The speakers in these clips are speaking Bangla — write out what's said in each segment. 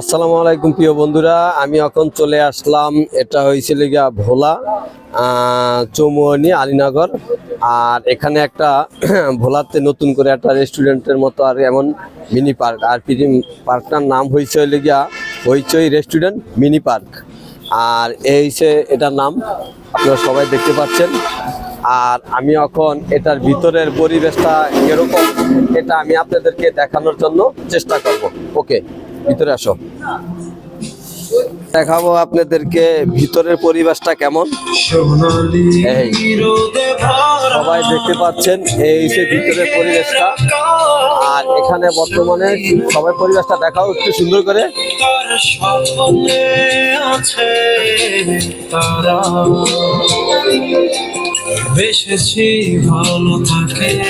আসসালামু আলাইকুম, প্রিয় বন্ধুরা। আমি এখন চলে আসলাম, এটা হয়েছিল গিয়া ভোলা চৌমুহনী আলীনগর। আর এখানে একটা ভোলাতে নতুন করে একটা রেস্টুরেন্টের মতো আর এমন মিনি পার্ক, আর পার্কটার নাম হয়েছে হইলে গিয়া হইচই রেস্টুরেন্ট মিনি পার্ক। আর এই হচ্ছে এটার নাম, আপনারা সবাই দেখতে পাচ্ছেন। আর আমি এখন এটার ভিতরের পরিবেশটা এরকম এটা আমি আপনাদেরকে দেখানোর জন্য চেষ্টা করব। ওকে। ভিতরে আসো। দেখাবো আপনাদেরকে ভিতরের পরিবেশটা কেমন। সবাই দেখতে পাচ্ছেন এই সে ভিতরের পরিবেশটা। আর এখানে বর্তমানে সবাই পরিবেশটা দেখাও একটু সুন্দর করে।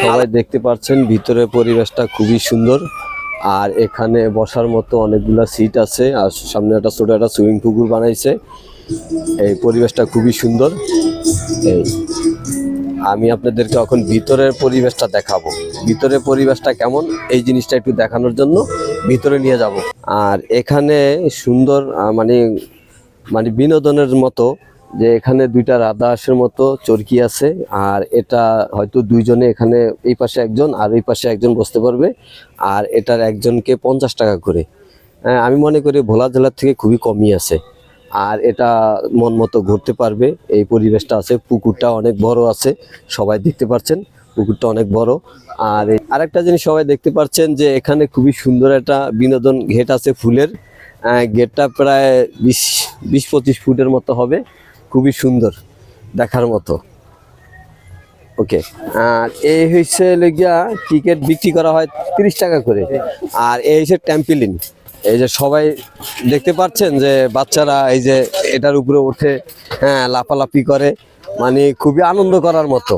সবাই দেখতে পাচ্ছেন ভিতরের পরিবেশটা খুবই সুন্দর। আর এখানে বসার মতো অনেকগুলা সিট আছে। আর সামনে একটা ছোট একটা সুইমিং পুকুর বানাইছে। এই পরিবেশটা খুবই সুন্দর। এই, আমি আপনাদেরকে এখন ভিতরের পরিবেশটা দেখাবো। ভিতরের পরিবেশটা কেমন? এই জিনিসটা একটু দেখানোর জন্য ভিতরে নিয়ে যাব। আর এখানে সুন্দর মানে মানে বিনোদনের মতো যে এখানে দুইটা রাধা হাঁসের মতো চরকি আছে আর এটা হয়তো দুইজনে এখানে এই পাশে একজন আর এই পাশে একজন বসতে পারবে আর এটার একজনকে পঞ্চাশ টাকা করে। হ্যাঁ, আমি মনে করি ভোলা জেলার থেকে খুবই কমই আছে। আর এটা মন মতো ঘুরতে পারবে। এই পরিবেশটা আছে পুকুরটা অনেক বড় আছে সবাই দেখতে পাচ্ছেন পুকুরটা অনেক বড়। আর আরেকটা জিনিস সবাই দেখতে পাচ্ছেন যে এখানে খুবই সুন্দর একটা বিনোদন ঘেট আছে ফুলের। গেটটা প্রায় বিশ বিশ পঁচিশ ফুটের মতো হবে। খুবই সুন্দর দেখার মতো। ওকে আর এই হচ্ছে লেগিয়া টিকিট বিক্রি করা হয় তিরিশ টাকা করে। আর এই হচ্ছে ট্যাম্পিলিন এই যে সবাই দেখতে পাচ্ছেন যে বাচ্চারা এই যে এটার উপরে ওঠে হ্যাঁ লাফালাফি করে মানে খুবই আনন্দ করার মতো।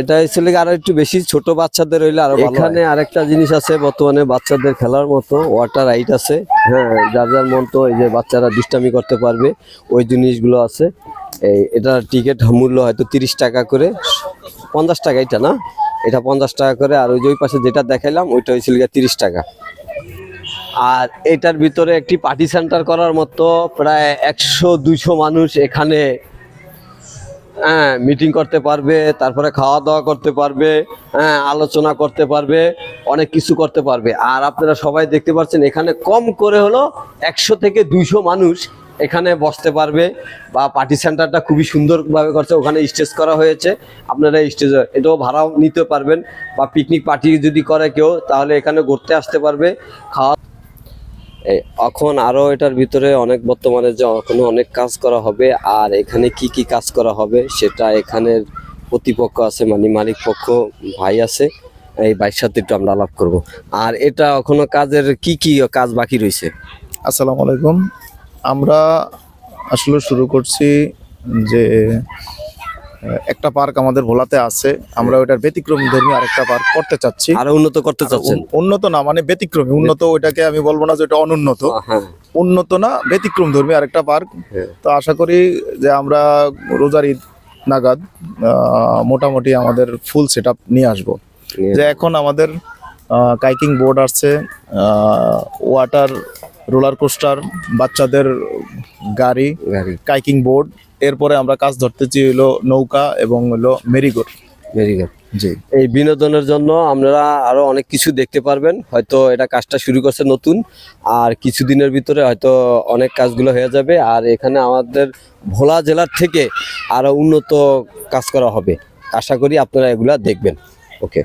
এটা লেগে আরও একটু বেশি? ছোট বাচ্চাদের হইলে আরও এখানে আরেকটা জিনিস আছে বর্তমানে বাচ্চাদের খেলার মতো, ওয়াটার রাইড আছে। হ্যাঁ যার যার মতো এই যে বাচ্চারা দুষ্টামি করতে পারবে, ওই জিনিসগুলো আছে। এই এটার টিকিট মূল্য হয়তো তিরিশ টাকা করে, পঞ্চাশ টাকা এটা না? এটা পঞ্চাশ টাকা করে, আর ওই যে ওই পাশে যেটা দেখাইলাম, ওইটা হয়েছিল গিয়ে তিরিশ টাকা। আর এটার ভিতরে একটি পার্টি সেন্টার করার মতো প্রায় একশো দুইশো মানুষ এখানে হ্যাঁ মিটিং করতে পারবে, তারপরে খাওয়া দাওয়া করতে পারবে হ্যাঁ আলোচনা করতে পারবে, অনেক কিছু করতে পারবে। আর আপনারা সবাই দেখতে পাচ্ছেন, এখানে কম করে হলো একশো থেকে দুইশো মানুষ এখানে বসতে পারবে বা পার্টি সেন্টারটা খুবই সুন্দরভাবে করছে, ওখানে স্টেজ করা হয়েছে। আপনারা স্টেজ এটাও ভাড়াও নিতে পারবেন বা পিকনিক পার্টি যদি করে কেউ, তাহলে এখানে ঘুরতে আসতে পারবে, খাওয়া এখন আরও এটার ভিতরে অনেক বর্তমানে যে এখনও অনেক কাজ করা হবে, আর এখানে কি কি কাজ করা হবে সেটা এখানের প্রতিপক্ষ আছে মানে মালিক পক্ষ, ভাই আছে, এই ভাইয়ের সাথে একটু আমরা আলাপ করব। আর এটা এখনও কাজের কি কি কাজ বাকি রয়েছে? আসসালামু আলাইকুম। আমরা আসলে শুরু করছি যে একটা পার্ক আমাদের ভোলাতে আছে। আমরা ওইটার ব্যতিক্রমী ধর্মী আরেকটা পার্ক করতে চাচ্ছি। আরও উন্নত করতে চাচ্ছেন? উন্নত না মানে ব্যতিক্রমী। উন্নত ওইটাকে আমি বলব না যে ওটা অনুন্নত। হ্যাঁ। উন্নত না ব্যতিক্রম ধর্মী আরেকটা পার্ক। হ্যাঁ। তো আশা করি যে আমরা রোজার ঈদ নাগাদ মোটামুটি আমাদের ফুল সেট নিয়ে আসব। যে এখন আমাদের কাইকিং বোর্ড আসছে ওয়াটার রোলার কোস্টার বাচ্চাদের গাড়ি গাড়ি। কাইকিং বোর্ড এরপরে আমরা কাজ ধরতেছি হলো নৌকা এবং হলো মেরিগোর। ভেরি গুড জি। এই বিনোদনের জন্য আপনারা আরও অনেক কিছু দেখতে পারবেন। হয়তো এটা কাজটা শুরু করছে নতুন আর কিছুদিনের ভিতরে হয়তো অনেক কাজগুলো হয়ে যাবে আর এখানে আমাদের ভোলা জেলার থেকে আরও উন্নত কাজ করা হবে। আশা করি আপনারা এগুলা দেখবেন। ওকে